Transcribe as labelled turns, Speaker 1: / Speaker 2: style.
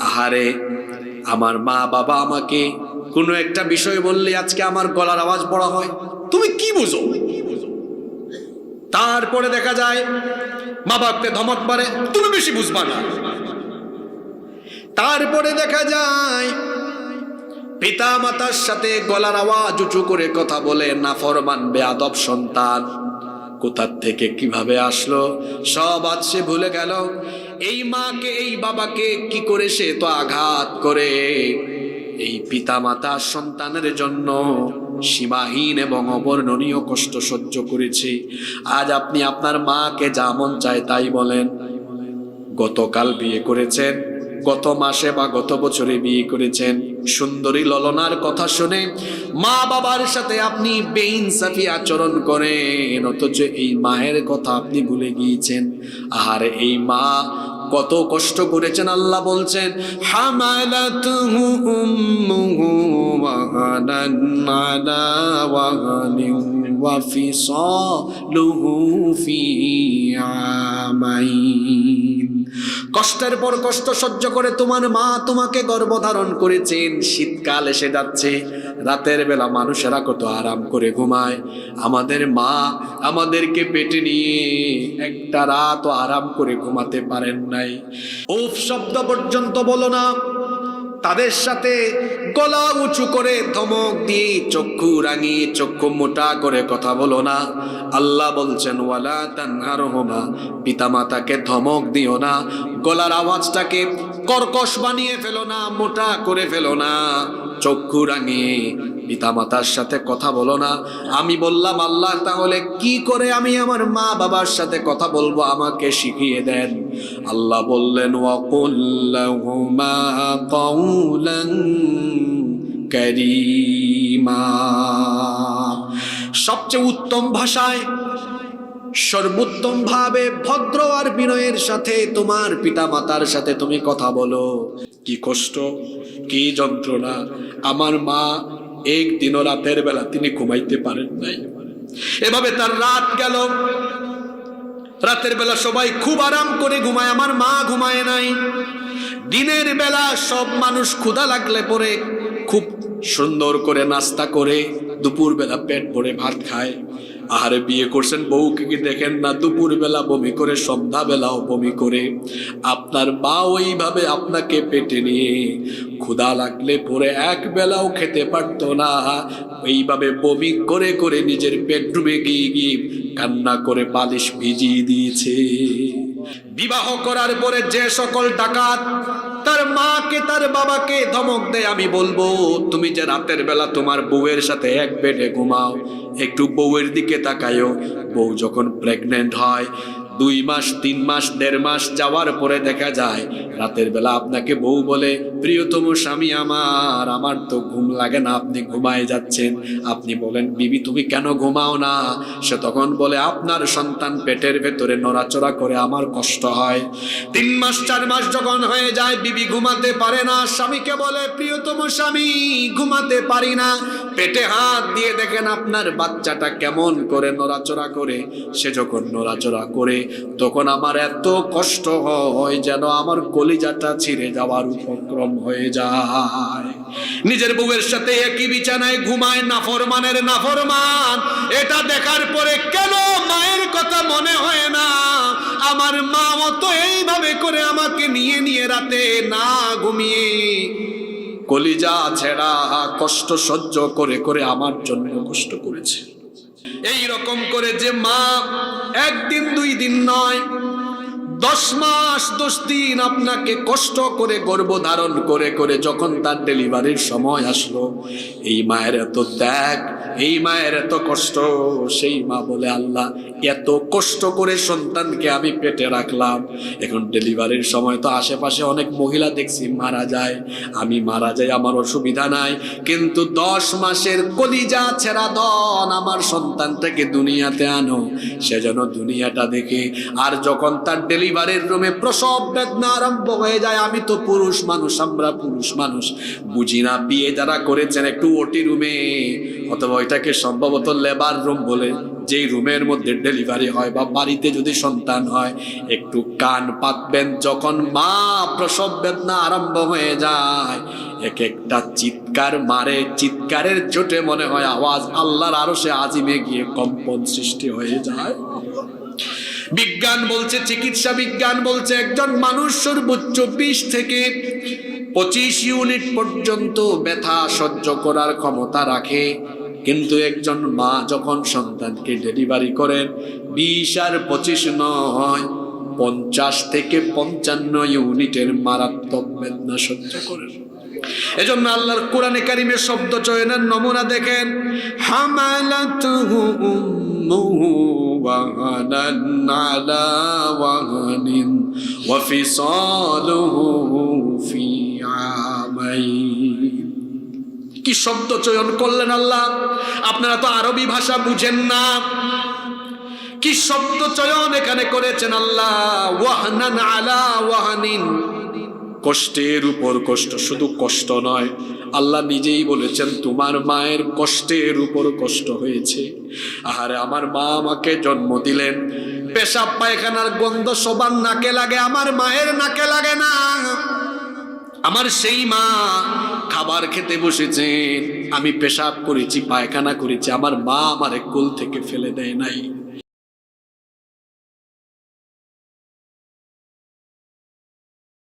Speaker 1: আহারে আমার মা বাবা আমাকে কোনো একটা বিষয় বললে আজকে আমার গলার আওয়াজ বড় হয়। তুমি কি বুঝো? তারপরে দেখা যায়, মা বাপকে ধমক মারে, তুমি বেশি বুঝবা না। তারপরে দেখা যায়, পিতা মাতার সাথে গলার আওয়াজ উঁচু করে কথা বলে, নাফরমান, বেয়াদব সন্তান। কোথার থেকে কীভাবে আসলো? সব আজ সে ভুলে গেল। এই মাকে, এই বাবাকে কি করে সে তো আঘাত করে? এই পিতা মাতা সন্তানের জন্য সীমাহীন এবং অবর্ণনীয় কষ্ট সহ্য করেছে। আজ আপনি আপনার মাকে যা মন চায় তাই বলেন। গতকাল বিয়ে করেছেন। গত মাসে বা গত বছরে বিয়ে করেছেন। সুন্দরী ললনার কথা শুনে মা বাবার সাথে আপনি বেইনসাফি আচরণ করেন, অথচ এই মায়ের কথা আপনি ভুলে গিয়েছেন। আর এই মা কত কষ্ট করেছেন আল্লাহ বলছেন, হামালাতুহু কষ্টের পর কষ্ট সহ্য করে তোমার মা তোমাকে গর্ভধারণ করেছেন শীতকাল এসে যাচ্ছে। রাতের বেলা মানুষেরা কত আরাম করে ঘুমায়। আমাদের মা আমাদেরকে পেটে নিয়ে একটা রাত আরাম করে ঘুমাতে পারেন নাই। উফ, শব্দ পর্যন্ত বলো না। তাদের সাথে গলা উঁচু করে ধমক দিয়ে চক্ষু রাঙিয়ে চক্ষু মোটা করে কথা বলো না। আল্লাহ বলছেন, ওয়ালা তানহার হোমা পিতামাতাকে ধমক দিও না। গলার আওয়াজটাকে কর্কশ বানিয়ে ফেলো না, মোটা করে ফেলো না। চক্ষু রাঙিয়ে পিতামাতার সাথে কথা বলো না। আমি বললাম, আল্লাহ, তাহলে কি করে আমি আমার মা বাবার সাথে কথা বলব? আমাকে শিখিয়ে দেন। আল্লাহ বললেন সবচেয়ে উত্তম ভাষায়, সর্বোত্তম ভাবে ভদ্র আর বিনয়ের সাথে তোমার পিতা মাতার সাথে তুমি কথা বলো। কি কষ্ট, কি যন্ত্রণা। আমার মা একদিনও রাতের বেলা তিনি ঘুমাইতে পারেন নাই। এভাবে তার রাত গেল। রাতের বেলা সবাই খুব আরাম করে ঘুমায়। আমার মা ঘুমায় নাই। দিনের বেলা সব মানুষ ক্ষুধা লাগলে পরে খুব সুন্দর করে নাস্তা করে দুপুর বেলা পেট ভরে ভাত খায়। আহারে বিয়ে করছেন বউকে কি দেখেন না? দুপুর বেলা বমি করে সন্ধ্যা বেলাও বমি করে। আপনার মা ওইভাবে আপনাকে পেটে নিয়ে ক্ষুধা লাগলে পরে এক বেলাও খেতে পারতো না। এইভাবে বমি করে করে নিজের বেডরুমে গিয়ে গিয়ে কান্না করে বালিশ ভিজিয়ে দিয়েছে। বিবাহ করার পরে যে সকল ডাকাত তার মাকে, তার বাবাকে ধমক দেয়। আমি বলব, তুমি যে রাতের বেলা তোমার বউয়ের সাথে এক বেডে ঘুমাও, একটু বউয়ের দিকে তাকায়ও বউ যখন প্রেগনেন্ট হয় দুই মাস, তিন মাস, দেড় মাস যাওয়ার পরে দেখা যায়, রাতের বেলা আপনাকে বউ বলে, প্রিয়তম স্বামী আমার আমার তো ঘুম লাগে না, আপনি ঘুমায় যাচ্ছেন। আপনি বলেন, বিবি, তুমি কেন ঘুমাও না? সে তখন বলে, আপনার সন্তান পেটের ভেতরে নড়াচড়া করে আমার কষ্ট হয়। তিন মাস, চার মাস যখন হয়ে যায়, বিবি ঘুমাতে পারে না। স্বামীকে বলে, প্রিয়তম স্বামী, ঘুমাতে পারি না। পেটে হাত দিয়ে দেখেন আপনার বাচ্চাটা কেমন করে নড়াচড়া করে। সে যখন নড়াচড়া করে, তখন আমার এত কষ্ট হয় যেন আমার কলিজাটা ছিঁড়ে যাওয়ার উপক্রম হয়ে যায়। নিজের বউয়ের সাথে একই বিছানায় ঘুমায় নাফরমানের নাফরমান। এটা দেখার পরে কেন মায়ের কথা মনে হয় না? আমার মা মতো এইভাবে করে আমাকে নিয়ে নিয়ে রাতে না ঘুমিয়ে কলিজা ছেড়া, কষ্ট সহ্য করে করে আমার জন্য কষ্ট করেছে। এই রকম করে যে মা একদিন দুই দিন নয় দশ মাস, দশ দিন আপনাকে কষ্ট করে গর্ভ ধারণ করে করে যখন তার ডেলিভারির সময় আসলো, এই মায়ের এত ত্যাগ, এই মায়ের এত কষ্ট, সেই মা বলে, আল্লাহ, এত কষ্ট করে সন্তানকে আমি পেটে রাখলাম। এখন ডেলিভারির সময় তো আশেপাশে অনেক মহিলা দেখছি, মারা যায়। আমি মারা যাই, আমার অসুবিধা নাই। কিন্তু দশ মাসের কলিজা ছেড়া দন আমার সন্তানটাকে দুনিয়াতে আনো। সে যেন দুনিয়াটা দেখে, আর যখন তার ডেলিভারির রুমে প্রসব বেদনা আরম্ভ হয়ে যায়। আমি তো পুরুষ মানুষ, আমরা পুরুষ মানুষ। বুঝি না, বিয়ে যারা করেছেন একটু ওটি রুমে। অথবা ওইটাকে সম্ভবত লেবার রুম বলে, যেই রুমের মধ্যে ডেলিভারি হয় বা বাড়িতে যদি সন্তান হয়, একটু কান পাতবেন যখন মা প্রসব বেদনা আরম্ভ হয়ে যায়। এক একটা চিৎকার মারে, চিৎকারের চোটে মনে হয় আওয়াজ আল্লাহর আরও সে আজিমে গিয়ে কম্পন সৃষ্টি হয়ে যায়। বিজ্ঞান বলছে, চিকিৎসা বিজ্ঞান বলছে, একজন মানুষ সর্বোচ্চ বিশ থেকে পঁচিশ ইউনিট পর্যন্ত ব্যথা সহ্য করার ক্ষমতা রাখে। কিন্তু একজন মা যখন সন্তানকে ডেলিভারি করেন, বিশ আর পঁচিশ নয়, পঞ্চাশ থেকে পঞ্চান্ন ইউনিটের মারাত্মক বেদনা সহ্য করেন। এজন্য আল্লাহর কোরআনে কারিমের শব্দ চয়নের নমুনা দেখেন, হামালাতুহু উম্মুহু আলা ওয়াহানিন ওয়া ফিসালুহু ফি আমাইন কি শব্দ চয়ন করলেন আল্লাহ? আপনারা তো আরবি ভাষা বুঝেন না। কি শব্দ চয়ন এখানে করেছেন আল্লাহ? ওয়াহনান আলা ওয়াহানিন। কষ্টের উপর কষ্ট, শুধু কষ্ট নয় আল্লাহ নিজেই বলেছেন, তোমার মায়ের কষ্টের উপর কষ্ট হয়েছে। আহারে আমার মা আমাকে জন্ম দিলেন। পেশাব, পায়খানার গন্ধ সবার নাকে লাগে, আমার মায়ের নাকে লাগে না। আমার সেই মা খাবার খেতে বসেছেন। আমি পেশাব করেছি, পায়খানা করেছি, আমার মা আমার কোল থেকে ফেলে দেয় নাই।